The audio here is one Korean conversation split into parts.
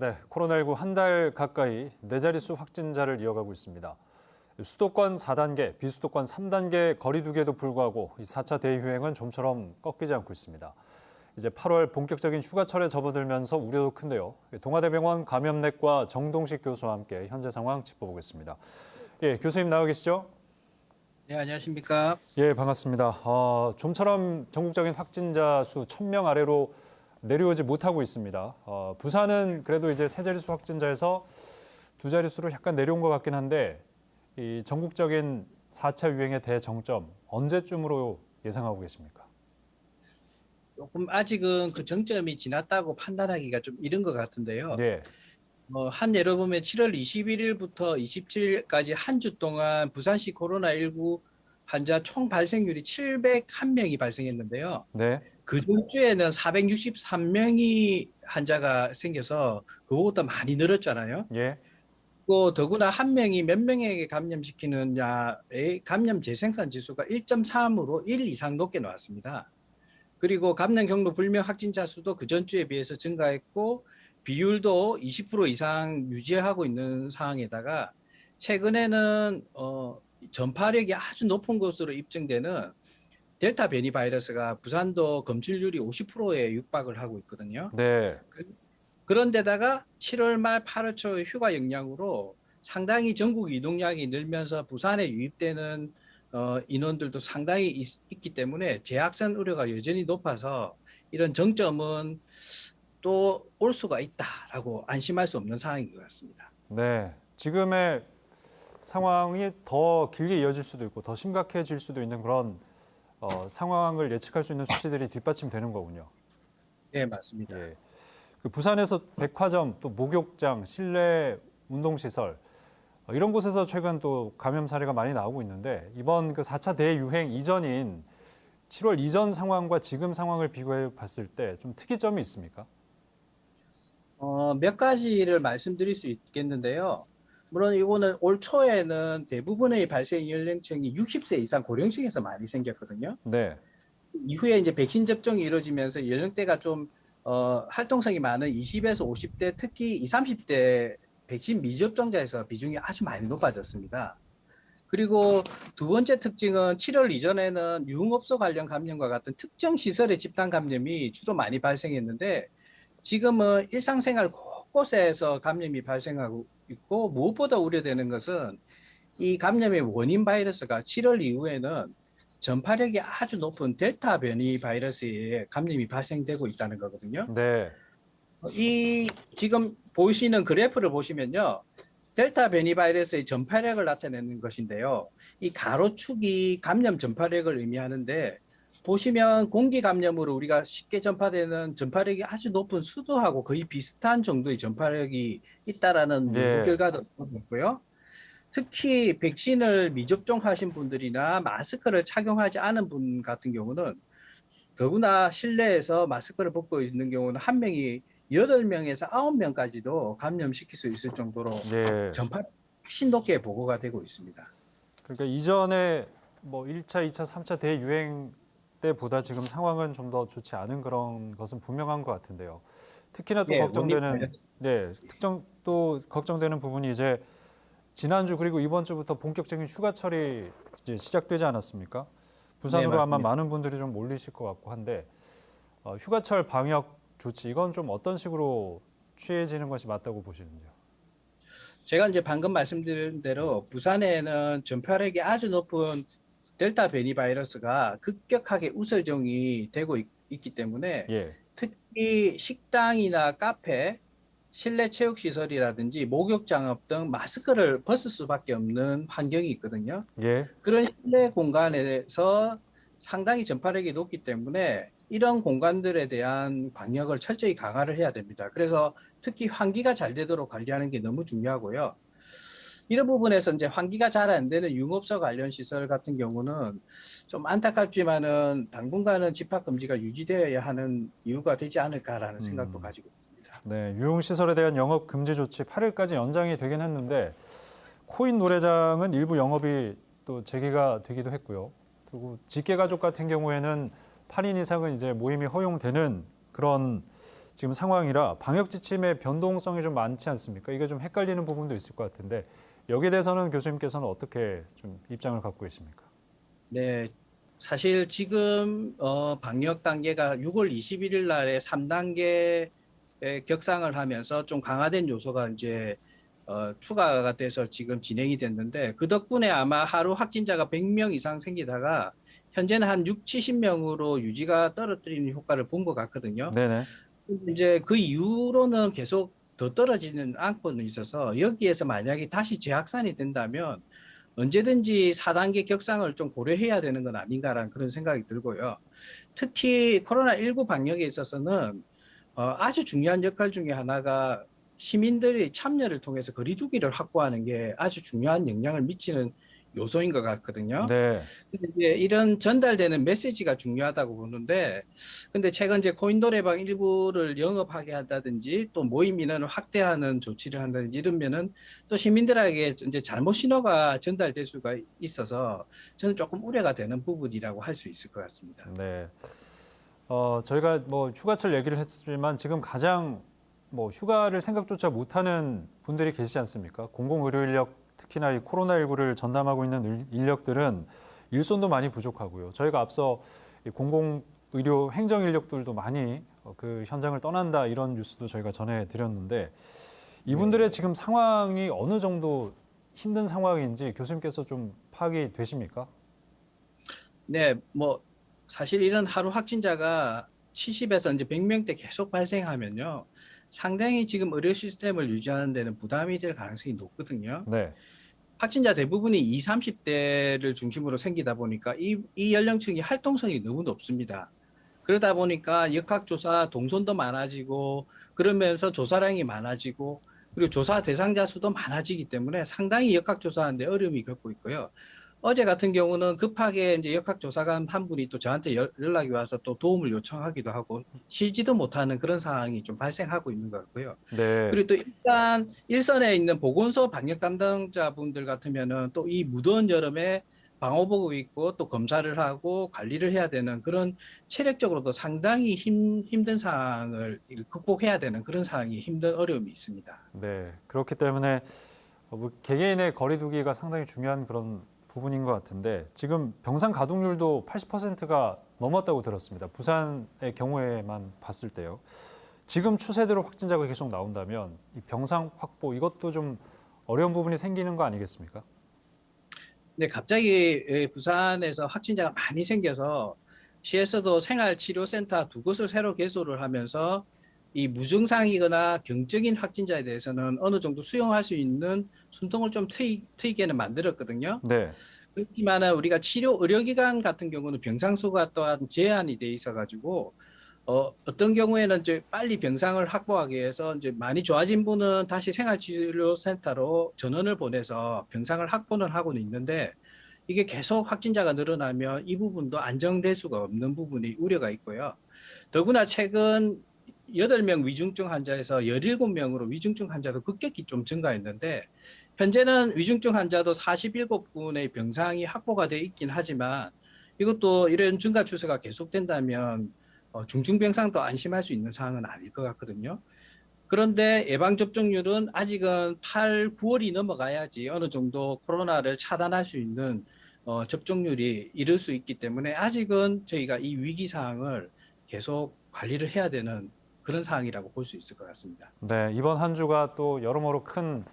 네, 코로나19 한 달 가까이 네 자릿수 확진자를 이어가고 있습니다. 수도권 4단계, 비수도권 3단계 거리두기에도 불구하고 이 4차 대유행은 좀처럼 꺾이지 않고 있습니다. 이제 8월 본격적인 휴가철에 접어들면서 우려도 큰데요. 동아대병원 감염내과 정동식 교수와 함께 현재 상황 짚어보겠습니다. 예, 교수님 나와 계시죠? 네, 안녕하십니까? 예, 반갑습니다. 어, 좀처럼 전국적인 확진자 수 1000명 아래로 내려오지 못하고 있습니다. 어, 부산은 그래도 이제 세 자릿수 확진자에서 두 자릿수로 약간 내려온 것 같긴 한데 이 전국적인 4차 유행의 대정점 언제쯤으로 예상하고 계십니까? 조금 아직은 그 정점이 지났다고 판단하기가 좀 이른 것 같은데요. 네, 어, 한 예로 보면 7월 21일부터 27일까지 한 주 동안 부산시 코로나19 환자 총 발생률이 701명이 발생했는데요. 네, 그 주에는 463명이 환자가 생겨서 그거보다 많이 늘었잖아요. 예, 또 더구나 한 명이 몇 명에게 감염시키느냐의 감염 재생산 지수가 1.3으로 1 이상 높게 나왔습니다. 그리고 감염 경로 불명 확진자 수도 그 전주에 비해서 증가했고 비율도 20% 이상 유지하고 있는 상황에다가 최근에는 어, 전파력이 아주 높은 것으로 입증되는 델타 변이 바이러스가 부산도 검출률이 50%에 육박을 하고 있거든요. 네, 그 런데다가 7월 말 8월 초 휴가 영향으로 상당히 전국 이동량이 늘면서 부산에 유입되는 어, 인원들도 상당히 있, 기 때문에 재확산 우려가 여전히 높아서 이런 정점은 또 올 수가 있다라고 안심할 수 없는 상황인 것 같습니다. 네. 지금의 상황이 더 길게 이어질 수도 있고 더 심각해질 수도 있는 그런 어, 상황을 예측할 수 있는 수치들이 뒷받침되는 거군요. 네, 맞습니다. 예. 그 부산에서 백화점, 또 목욕장, 실내 운동시설 어, 이런 곳에서 최근 또 감염 사례가 많이 나오고 있는데 이번 그 4차 대유행 이전인 7월 이전 상황과 지금 상황을 비교해 봤을 때 좀 특이점이 있습니까? 어, 몇 가지를 말씀드릴 수 있겠는데요. 물론 이거는 올 초에는 대부분의 발생 연령층이 60세 이상 고령층에서 많이 생겼거든요. 네. 이후에 이제 백신 접종이 이루어지면서 연령대가 좀 어, 활동성이 많은 20에서 50대 특히 20, 30대 백신 미접종자에서 비중이 아주 많이 높아졌습니다. 그리고 두 번째 특징은 7월 이전에는 유흥업소 관련 감염과 같은 특정 시설의 집단 감염이 주로 많이 발생했는데 지금은 일상생활 곳곳에서 감염이 발생하고 있고 무엇보다 우려되는 것은 이 감염의 원인 바이러스가 7월 이후에는 전파력이 아주 높은 델타 변이 바이러스에 감염이 발생되고 있다는 거거든요. 네. 이 지금 보시는 그래프를 보시면요. 델타 변이 바이러스의 전파력을 나타내는 것인데요. 이 가로축이 감염 전파력을 의미하는데 보시면 공기 감염으로 우리가 쉽게 전파되는 전파력이 아주 높은 수도하고 거의 비슷한 정도의 전파력이 있다라는 예. 연구 결과도 있고요. 특히 백신을 미접종하신 분들이나 마스크를 착용하지 않은 분 같은 경우는 더구나 실내에서 마스크를 벗고 있는 경우는 한 명이 여덟 명에서 아홉 명까지도 감염시킬 수 있을 정도로 예. 전파 훨씬 높게 보고가 되고 있습니다. 그러니까 이전에 뭐 1차, 2차, 3차 대유행 때보다 지금 상황은 좀 더 좋지 않은 그런 것은 분명한 것 같은데요. 특히나 또 네, 걱정되는 네, 특정 또 걱정되는 부분이 이제 지난주 그리고 이번 주부터 본격적인 휴가철이 이제 시작되지 않았습니까? 부산으로 네, 아마. 많은 분들이 좀 몰리실 것 같고 한데 어, 휴가철 방역 조치 이건 좀 어떤 식으로 취해지는 것이 맞다고 보시는지요? 제가 이제 방금 말씀드린 대로 부산에는 전파력이 아주 높은 델타 변이 바이러스가 급격하게 우설종이 되고 있, 기 때문에 예, 특히 식당이나 카페, 실내 체육 시설이라든지 목욕 장업 등 마스크를 벗을 수밖에 없는 환경이 있거든요. 예, 그런 실내 공간에서 상당히 전파력이 높기 때문에 이런 공간들에 대한 방역을 철저히 강화를 해야 됩니다. 그래서 특히 환기가 잘 되도록 관리하는 게 너무 중요하고요. 이런 부분에서 이제 환기가 잘 안 되는 융업소 관련 시설 같은 경우는 좀 안타깝지만은 당분간은 집합 금지가 유지되어야 하는 이유가 되지 않을까라는 생각도 음. 가지고 있습니다. 네, 유흥 시설에 대한 영업 금지 조치 8일까지 연장이 되긴 했는데 코인 노래장은 일부 영업이 또 재개가 되기도 했고요. 그리고 직계 가족 같은 경우에는 8인 이상은 이제 모임이 허용되는 그런 지금 상황이라 방역 지침의 변동성이 좀 많지 않습니까? 이게 좀 헷갈리는 부분도 있을 것 같은데 여기에 대해서는 교수님께서는 어떻게 좀 입장을 갖고 계십니까? 네, 사실 지금 어, 방역 단계가 6월 21일 날에 3단계 격상을 하면서 좀 강화된 요소가 이제 어, 추가가 돼서 지금 진행이 됐는데 그 덕분에 아마 하루 확진자가 100명 이상 생기다가 현재는 한 6, 70명으로 유지가 떨어뜨리는 효과를 본 것 같거든요. 네네. 근데 이제 그 이후로는 계속 더 떨어지는 안건은 있어서 여기에서 만약에 다시 재확산이 된다면 언제든지 4단계 격상을 좀 고려해야 되는 건 아닌가라는 그런 생각이 들고요. 특히 코로나19 방역에 있어서는 어, 아주 중요한 역할 중에 하나가 시민들의 참여를 통해서 거리두기를 확보하는 게 아주 중요한 영향을 미치는 요소인 것 같거든요. 네. 근데 이제 이런 전달되는 메시지가 중요하다고 보는데, 근데 최근 이제 코인 노래방 일부를 영업하게 한다든지 또 모임 인원을 확대하는 조치를 한다든지 이러면은 또 시민들에게 이제 잘못 신호가 전달될 수가 있어서 저는 조금 우려가 되는 부분이라고 할 수 있을 것 같습니다. 네. 어, 저희가 뭐 휴가철 얘기를 했지만 지금 가장 뭐 휴가를 생각조차 못하는 분들이 계시지 않습니까? 공공의료 인력 특히나 이 코로나19를 전담하고 있는 일- 인력들은 일손도 많이 부족하고요. 저희가 앞서 이 공공 의료 행정 인력들도 많이 어, 그 현장을 떠난다 이런 뉴스도 저희가 전해 드렸는데 이분들의 지금 상황이 어느 정도 힘든 상황인지 교수님께서 좀 파악이 되십니까? 네, 뭐 사실 이런 하루 확진자가 70에서 이제 100명대 계속 발생하면요. 상당히 지금 의료 시스템을 유지하는 데는 부담이 될 가능성이 높거든요. 네. 확진자 대부분이 20, 30대를 중심으로 생기다 보니까 이, 이 연령층이 활동성이 너무 높습니다. 그러다 보니까 역학조사 동선도 많아지고 그러면서 조사량이 많아지고 그리고 조사 대상자 수도 많아지기 때문에 상당히 역학조사하는데 어려움이 겪고 있고요. 어제 같은 경우는 급하게 이제 역학조사관 한 분이 또 저한테 연- 연락이 와서 또 도움을 요청하기도 하고 쉬지도 못하는 그런 상황이 좀 발생하고 있는 것 같고요. 네. 그리고 또 일단 일선에 있는 보건소 방역 담당자분들 같으면은 또 이 무더운 여름에 방호복을 입고 또 검사를 하고 관리를 해야 되는 그런 체력적으로도 상당히 힘, 힘든 상황을 극복해야 되는 그런 상황이 힘든 어려움이 있습니다. 네, 그렇기 때문에 어, 뭐 개개인의 거리두기가 상당히 중요한 그런 부분인 것 같은데 지금 병상 가동률도 80%가 넘었다고 들었습니다. 부산의 경우에만 봤을 때요. 지금 추세대로 확진자가 계속 나온다면 이 병상 확보 이것도 좀 어려운 부분이 생기는 거 아니겠습니까? 근데 갑자기 에, 부산에서 확진자가 많이 생겨서 시에서도 생활치료센터 두 곳을 새로 개소를 하면서 이 무증상이거나 경적인 확진자에 대해서는 어느 정도 수용할 수 있는 숨통을 좀 트이, 트이게는 만들었거든요. 네, 그렇지만은 우리가 치료 의료기관 같은 경우는 병상 수가 또한 제한이 돼 있어가지고 어, 어떤 경우에는 이제 빨리 병상을 확보하기 위해서 이제 많이 좋아진 분은 다시 생활치료센터로 전원을 보내서 병상을 확보는 하고는 있는데 이게 계속 확진자가 늘어나면 이 부분도 안정될 수가 없는 부분이 우려가 있고요. 더구나 최근 8명 위중증 환자에서 17명으로 위중증 환자도 급격히 좀 증가했는데 현재는 위중증 환자도 47분의 병상이 확보가 돼 있긴 하지만 이것도 이런 증가 추세가 계속된다면 어, 중증 병상도 안심할 수 있는 상황은 아닐 것 같거든요. 그런데 예방 접종률은 아직은 8, 9월이 넘어가야지 어느 정도 코로나를 차단할 수 있는 어, 접종률이 이를 수 있기 때문에 아직은 저희가 이 위기 상황을 계속 관리를 해야 되는 그런 상황이라고 볼 수 있을 것 같습니다. 네 이번 한 주가 또 여러모로 큰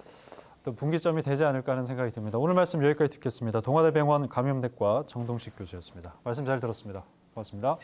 또 분기점이 되지 않을까 하는 생각이 듭니다. 오늘 말씀 여기까지 듣겠습니다. 동아대병원 감염내과 정동식 교수였습니다. 말씀 잘 들었습니다. 고맙습니다.